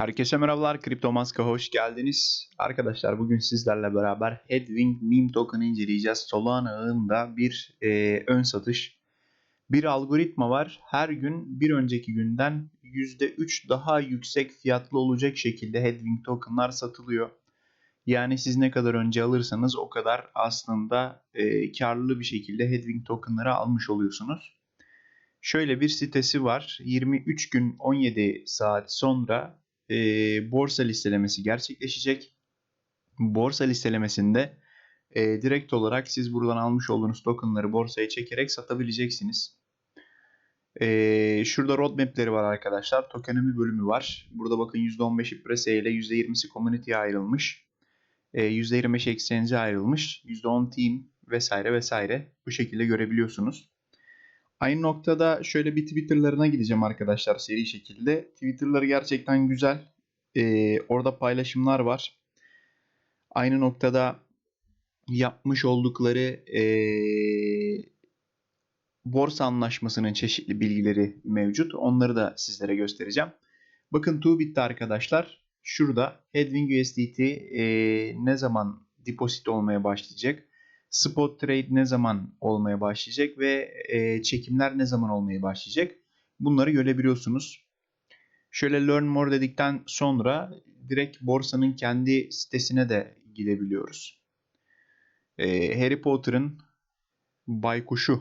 Herkese merhabalar, Kripto Maska hoş geldiniz. Arkadaşlar bugün sizlerle beraber Headwing Meme Token'ı inceleyeceğiz. Solana ağında bir e, ön satış. Bir algoritma var. Her gün bir önceki günden %3 daha yüksek fiyatlı olacak şekilde Headwing Token'lar satılıyor. Yani siz ne kadar önce alırsanız o kadar aslında e, karlı bir şekilde Headwing Token'ları almış oluyorsunuz. Şöyle bir sitesi var. 23 gün 17 saat sonra e, borsa listelemesi gerçekleşecek. Borsa listelemesinde e, direkt olarak siz buradan almış olduğunuz tokenları borsaya çekerek satabileceksiniz. E, şurada roadmap'leri var arkadaşlar. Tokenomic bölümü var. Burada bakın %15'i prese ile %20'si community'ye ayrılmış. E, %25 exchange'e ayrılmış. %10 team vesaire vesaire. Bu şekilde görebiliyorsunuz. Aynı noktada şöyle bir Twitter'larına gideceğim arkadaşlar seri şekilde. Twitter'ları gerçekten güzel. Ee, orada paylaşımlar var. Aynı noktada yapmış oldukları ee, borsa anlaşmasının çeşitli bilgileri mevcut. Onları da sizlere göstereceğim. Bakın Tubitte arkadaşlar şurada Headwing USDT ee, ne zaman deposit olmaya başlayacak? Spot trade ne zaman olmaya başlayacak ve e, çekimler ne zaman olmaya başlayacak? Bunları görebiliyorsunuz. Şöyle learn more dedikten sonra direkt borsanın kendi sitesine de gidebiliyoruz. E, Harry Potter'ın baykuşu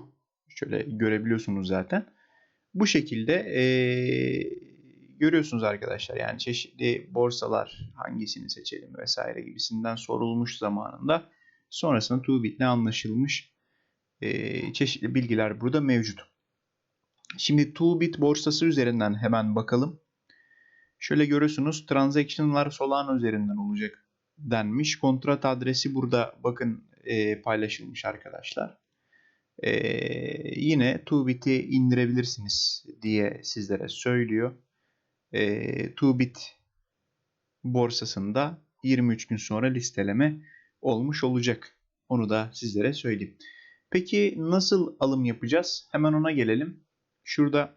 şöyle görebiliyorsunuz zaten. Bu şekilde e, görüyorsunuz arkadaşlar. Yani çeşitli borsalar hangisini seçelim vesaire gibisinden sorulmuş zamanında Sonrasında Tuğbit'le anlaşılmış e, çeşitli bilgiler burada mevcut. Şimdi Tuğbit borsası üzerinden hemen bakalım. Şöyle görüyorsunuz transaction'lar Solana üzerinden olacak denmiş. Kontrat adresi burada bakın e, paylaşılmış arkadaşlar. E, yine Tuğbit'i indirebilirsiniz diye sizlere söylüyor. E, Tuğbit borsasında 23 gün sonra listeleme olmuş olacak. Onu da sizlere söyleyeyim. Peki nasıl alım yapacağız? Hemen ona gelelim. Şurada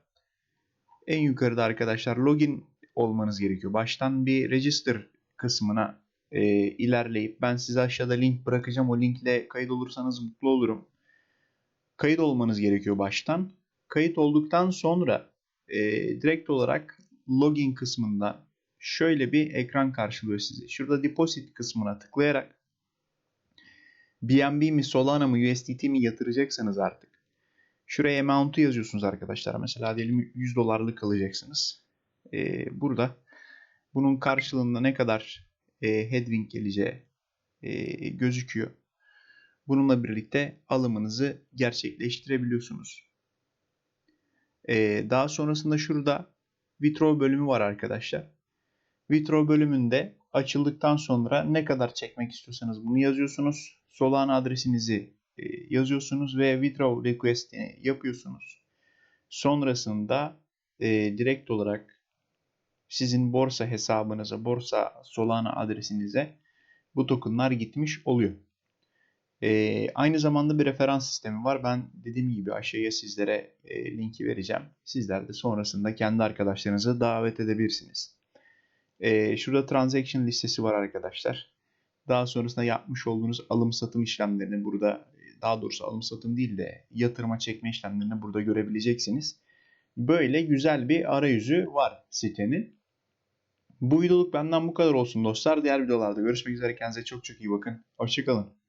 en yukarıda arkadaşlar login olmanız gerekiyor. Baştan bir register kısmına e, ilerleyip ben size aşağıda link bırakacağım. O linkle kayıt olursanız mutlu olurum. Kayıt olmanız gerekiyor baştan. Kayıt olduktan sonra e, direkt olarak login kısmında şöyle bir ekran karşılıyor sizi. Şurada deposit kısmına tıklayarak BNB mi Solana mı USDT mi yatıracaksanız artık şuraya amount'u yazıyorsunuz arkadaşlar. Mesela diyelim 100 dolarlık alacaksınız. Ee, burada bunun karşılığında ne kadar e, headwind geleceği e, gözüküyor. Bununla birlikte alımınızı gerçekleştirebiliyorsunuz. Ee, daha sonrasında şurada withdraw bölümü var arkadaşlar. Withdraw bölümünde açıldıktan sonra ne kadar çekmek istiyorsanız bunu yazıyorsunuz. Solana adresinizi e, yazıyorsunuz ve withdraw request'ini yapıyorsunuz. Sonrasında e, direkt olarak sizin borsa hesabınıza, borsa Solana adresinize bu tokenlar gitmiş oluyor. E, aynı zamanda bir referans sistemi var. Ben dediğim gibi aşağıya sizlere e, linki vereceğim. Sizler de sonrasında kendi arkadaşlarınızı davet edebilirsiniz. E, şurada transaction listesi var arkadaşlar. Daha sonrasında yapmış olduğunuz alım satım işlemlerini burada daha doğrusu alım satım değil de yatırıma çekme işlemlerini burada görebileceksiniz. Böyle güzel bir arayüzü var sitenin. Bu videoluk benden bu kadar olsun dostlar. Diğer videolarda görüşmek üzere. Kendinize çok çok iyi bakın. Hoşçakalın.